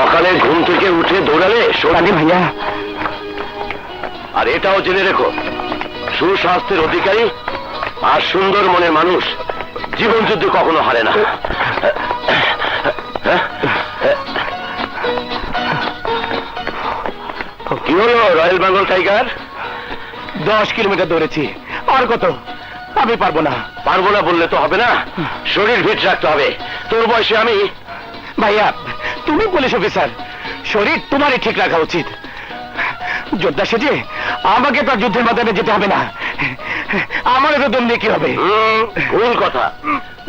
সকালে ঘুম থেকে উঠে দৌড়ালে রানী ভাইয়া। আর এটাও জেনে রেখো সুস্বাস্থ্যের অধিকারী আর সুন্দর মনের মানুষ জীবন যুদ্ধে কখনো হারে না। কি হলো রয়্যাল বেঙ্গল টাইগার? দশ কিলোমিটার দৌড়েছি। আর কত? আমি পারব না। পারব না বললে তো হবে না। শরীর ফিট রাখতে হবে। তোর বয়সে আমি ভাইয়া তুমি পুলিশ অফিসার, শরীর তোমারই ঠিক রাখা উচিত। যোদ্ধা সেজে, আমাকে তার যুদ্ধের ময়দানে যেতে হবে না। আমার তো দম দিয়ে কি হবে? ভুল কথা।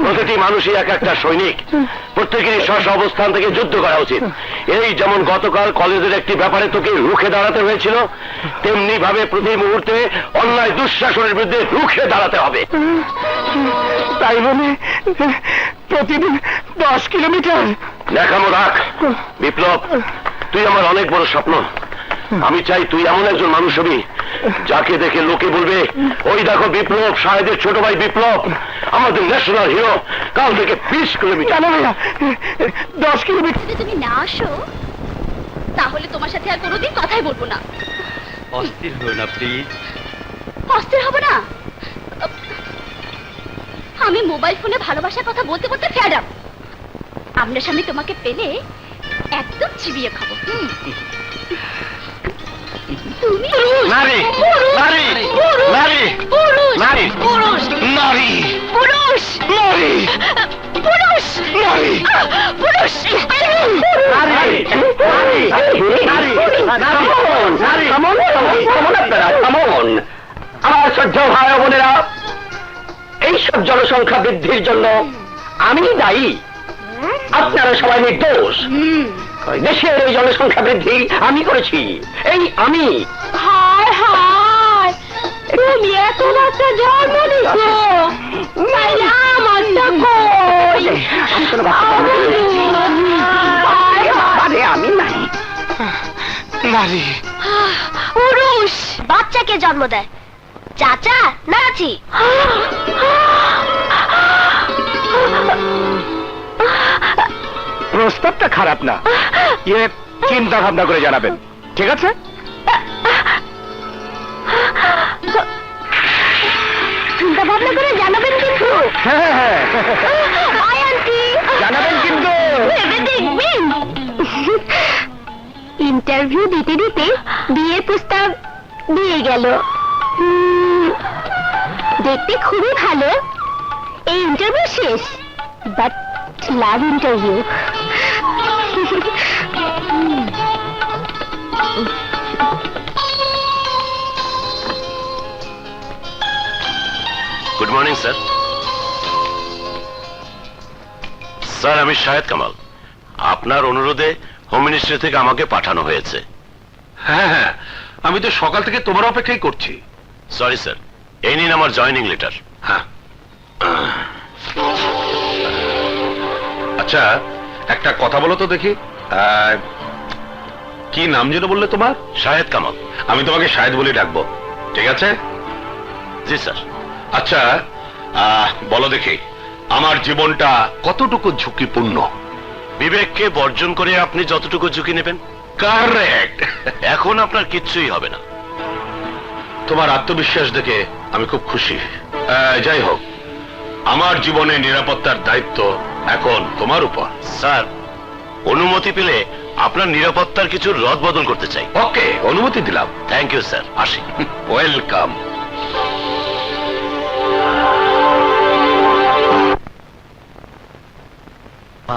প্রতিটি মানুষই এক একটা সৈনিক। প্রত্যেকেরই স্ব অবস্থান থেকে যুদ্ধ করা উচিত। এই যেমন গতকাল কলেজের একটি ব্যাপারে তোকে রুখে দাঁড়াতে হয়েছিল তেমনি ভাবে প্রতি মুহূর্তে অন্যায় দুঃশাসনের বিরুদ্ধে রুখে দাঁড়াতে হবে। তাই বলে প্রতিদিন দশ কিলোমিটার। দেখামো রাখ বিপ্লব তুই আমার অনেক বড় স্বপ্ন। আমি চাই তুই এমন একজন মানুষ হবি যাকে দেখে লোকে বলবে ওই দেখো বিপ্লব সাহেবের ছোট ভাই বিপ্লব আমাদের ন্যাশনাল হিরো কাল থেকে বিশ কিলোমিটার। দশ কিলোমিটার। যদি তুমি না আসো তাহলে তোমার সাথে আর কোনোদিন কথাই বলব না। অস্থির হয়ে না প্লিজ অস্থির হব না? আমি মোবাইল ফোনে ভালোবাসার কথা বলতে বলতে ফেড আপ। আপনার সামনে তোমাকে পেলে একদম চিবিয়ে খাব হুম। নারী, পুরুষ, নারী, পুরুষ, নারী, পুরুষ, নারী, পুরুষ, নারী পুরুষ, নারী পুরুষ, নারী পুরুষ, নারী, নারী, আমার সহ্য ভাই বোনেরা। এইসব জনসংখ্যা বৃদ্ধির জন্য আমি দায়ী। আপনারা সবাই নির্দোষ। দেশের এই জনসংখ্যা বৃদ্ধি আমি করেছি। এই আমি। হায় বাচ্চা জন্ম দিছো তাইলে আমারটা কই। আসলে বাচ্চা জন্ম। আরে আমি নাই। নারী। পুরুষ। বাচ্চাকে জন্ম দেয়। চাচা নাচি। প্রস্তাবটা খারাপ না। ইয়ে চিন্তা ভাবনা করে জানাবেন। ঠিক আছে? ভাবনা করে জানাবেন কিন্তু। হ্যাঁ হ্যাঁ বাই আন্টি। জানাবেন কিন্তু। ভেবে দেখবেন ইন্টারভিউ দিতে দিতে বিয়ের প্রস্তাব দিয়ে গেল। দেখতে খুবই ভালো। এই ইন্টারভিউ শেষ but love interview good morning sir sir আমি শাহেদ কামাল। আপনার অনুরোধে হোম মিনিস্ট্রি থেকে আমাকে পাঠানো হয়েছে। হ্যাঁ হ্যাঁ। আমি তো সকাল থেকে তোমার অপেক্ষাই করছি। সরি স্যার এই নিন আমার জয়নিং লেটার হ্যাঁ। আচ্ছা একটা কথা বলো তো দেখি। কি নাম যেন বললে তোমার? শাহেদ কামাল। আমি তোমাকে শাহেদ বলে ডাকবো। ঠিক আছে? জি স্যার আচ্ছা বলো দেখি আমার জীবনটা কতটুকু ঝুঁকিপূর্ণ? বিবেককে বর্জন করে আপনি যতটুকু ঝুঁকি নেবেন? কারেক্ট এখন আপনার কিচ্ছুই হবে না। তোমার আত্মবিশ্বাস দেখে আমি খুব খুশি। যাই হোক আমার জীবনে নিরাপত্তার দায়িত্ব এখন তোমার উপর। স্যার। অনুমতি পেলে আপনার নিরাপত্তার কিছু রদ বদল করতে চাই। ওকে অনুমতি দিলাম। থ্যাংক ইউ স্যার আসি। ওয়েলকাম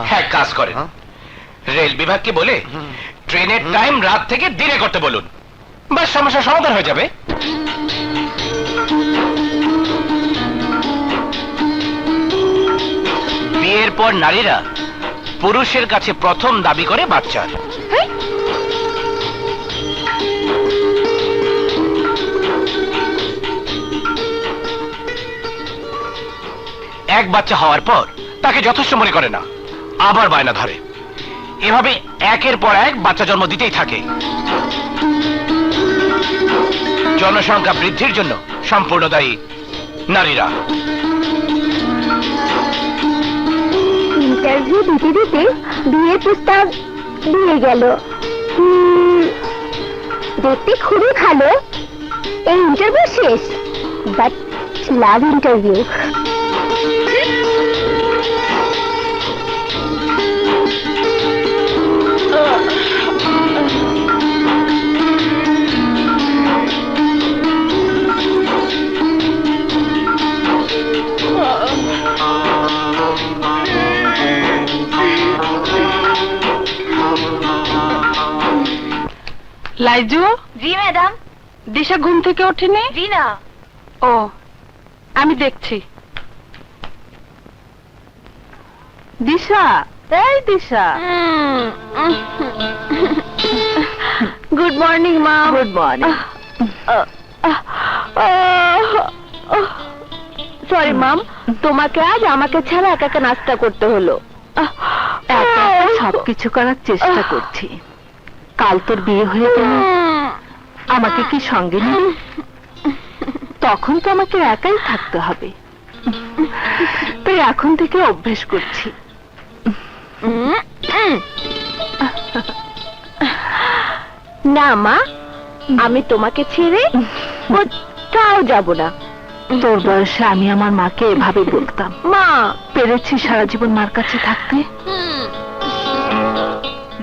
হ্যাঁ। কাজ করেন। রেল বিভাগকে বলে ট্রেনের টাইম রাত থেকে দিনে করতে বলুন। বাস সমস্যা সমাধান হয়ে যাবে। বিয়ের পর নারীরা পুরুষের কাছে প্রথম দাবি করে বাচ্চার এক বাচ্চা হওয়ার পর তাকে যথেষ্ট মনে করে না। আবার বায়না ধরে। এভাবে একের পর এক বাচ্চা জন্ম দিতেই থাকে। জনসংখ্যা বৃদ্ধির জন্য সম্পূর্ণ দায়ী নারীরা। ইন্টারভিউ দিতে দিতে বিয়ের প্রস্তাব দিয়ে গেল। দেখতে খুবই ভালো। এই ইন্টারভিউ শেষ but love interview Laiju? G madam. Disha ঘুম থেকে ওঠেনি? জি না ও আমি দেখছি। দিশা এই দিশা। গুড মর্নিং মা। Good morning. Sorry mom. তোমাকে আজ আমাকে ছাড়া একা একা নাস্তা করতে হলো। সবকিছু করার চেষ্টা করছি। কাল তোর বিয়ে হয়ে গেল। আমাকে কি সঙ্গে নিবি তখন তো আমাকে একাই থাকতে হবে। তাই এখন থেকে অভ্যেস করছি। না মা আমি তোমাকে ছেড়ে কোথাও যাব না। তোর বয়সে আমি আমার মাকে এভাবে বলতাম। মা! পেরেছি সারা জীবন মার কাছে থাকতে।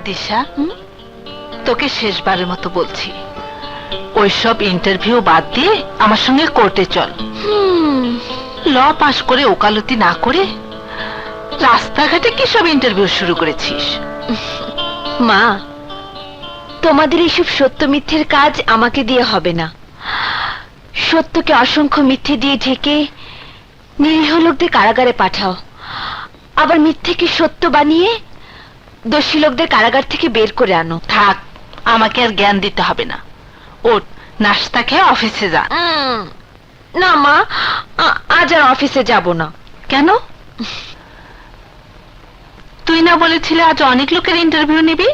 দিশা তোকে শেষবারের মতো বলছি। ওইসব ইন্টারভিউ বাদ দিয়ে আমার সঙ্গে কোর্টে চল। ল পাশ করে ওকালতি না করে রাস্তাঘাটে কি সব ইন্টারভিউ শুরু করেছিস? মা তোমাদের এইসব সত্য মিথ্যের কাজ আমাকে দিয়ে হবে না। সত্যকে অসংখ্য মিথ্যে দিয়ে ঢেকে নিরীহ লোকদের কারাগারে পাঠাও। আবার মিথ্যেকে সত্য বানিয়ে দোষী লোকদের কারাগার থেকে বের করে আনো। থাক আমাকে আর জ্ঞান দিতে হবে না। ওঠ নাস্তা খেয়ে অফিসে যা। না মা আজ আর অফিসে যাব না। কেন? তুই না বলেছিলে আজ অনেক লোকের ইন্টারভিউ নিবি?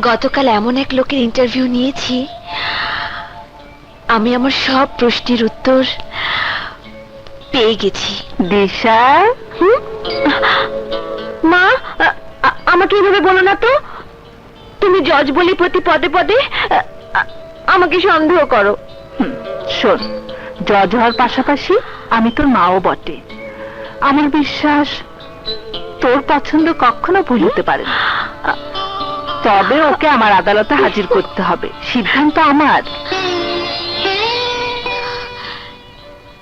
গতকাল এমন এক লোকের ইন্টারভিউ নিয়েছি। আমি আমার সব প্রশ্নের উত্তর পেয়ে গেছি। দিশা মা আমাকে এভাবে বলো না তো। তুমি জজ বলি প্রতি পদে পদে আমাকে সন্দেহ করো। শোন জজ হওয়ার পাশাপাশি আমি তোর মাও বটে। আমার বিশ্বাস তোর পছন্দ কখনো ভুল হতে পারে না। তবে ওকে আমার আদালতে হাজির করতে হবে। সিদ্ধান্ত আমার।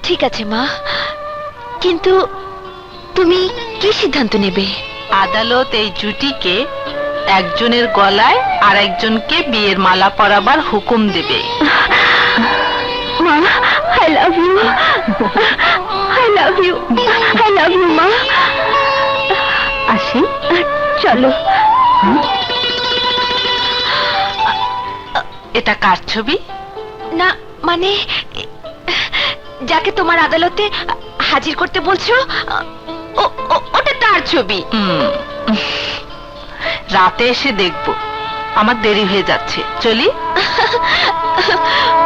ঠিক আছে মা। কিন্তু তুমি কি সিদ্ধান্ত নেবে? আদালত এই জুটিকে একজনের গলায় আর একজনকে বিয়ের মালা পরাবার হুকুম দেবে। মা I love you I love you I love you মা। আসি চলো। এটা কার ছবি? না মানে যাকে তোমার আদালতে হাজির করতে বলছো? ও- ও- ওটা তার ছবি। রাতে এসে দেখব। আমার দেরি হয়ে যাচ্ছে। চলি?